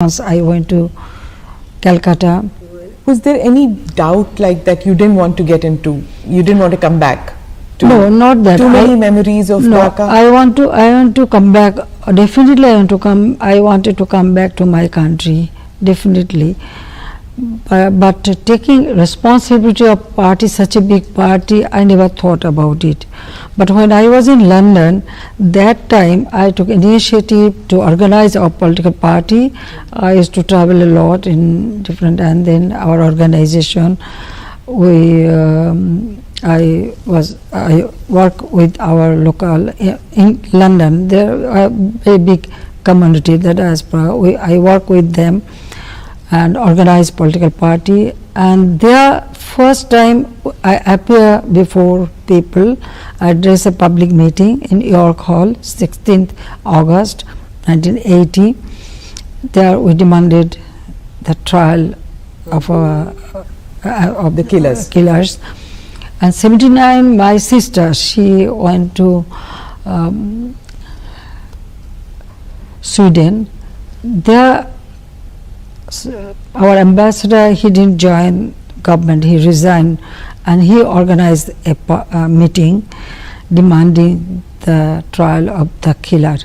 Once I went to Calcutta. Was there any doubt like that you didn't want to get into? You didn't want to come back? To No, not that. Too many I- memories of No, Dhaka? I want to. I want to come back. Definitely, I want to come. I wanted to come back to my country. Definitely, but, but taking responsibility of party, such a big party, I never thought about it. But when I was in London, that time I took initiative to organize our political party. I used to travel a lot in different, and then our organization. We. Um, I was I work with our local in London. There are a big community, that diaspora. We, I work with them and organized political party. And their first time I appear before people, I address a public meeting in York Hall, 16th August 1980. There we demanded the trial of our uh, of The killers. killers. And 79, my sister, she went to um, Sweden. There, s- our ambassador, he didn't join government, he resigned, and he organized a meeting demanding the trial of the killer.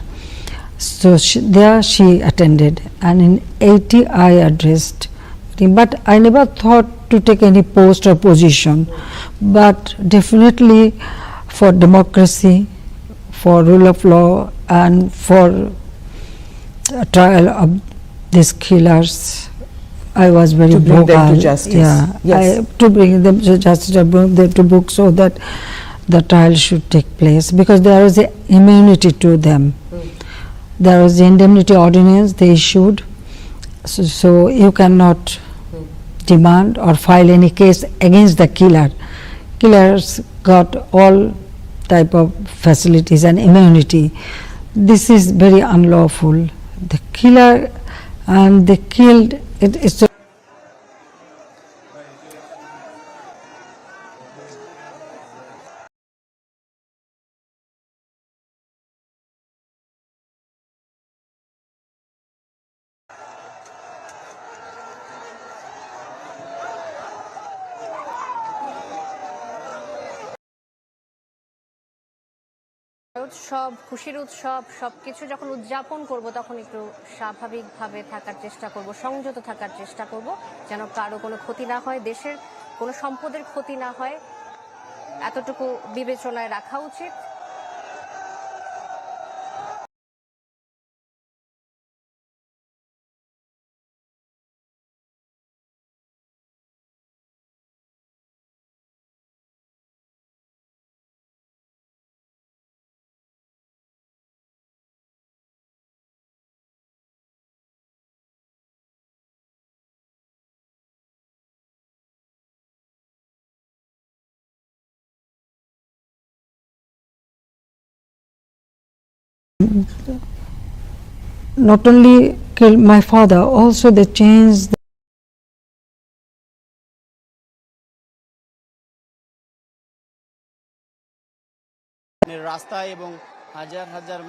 So she, there she attended, and in 80 I addressed, but I never thought to take any post or position, but definitely for democracy, for rule of law, and for a trial of these killers. I was very To bring them to justice. Yeah, Yes. I, to bring them to justice, to bring them to book so that the trial should take place because there was a immunity to them. Hmm. There was the indemnity ordinance they issued, so, so you cannot hmm. demand or file any case against the killer. Killers got all type of facilities and immunity. This is very unlawful. The killer and they killed. It, it's উৎসব, খুশির উৎসব, সবকিছু যখন উদযাপন করব, তখন একটু স্বাভাবিকভাবে থাকার চেষ্টা করব, সংযত থাকার চেষ্টা করব, যেন কারও কোনো ক্ষতি না হয়, দেশের কোনো সম্পদের ক্ষতি না হয়। এতটুকু বিবেচনায় রাখা উচিত। not only killed my father, also they changed রাস্তায় এবং হাজার হাজার মানুষ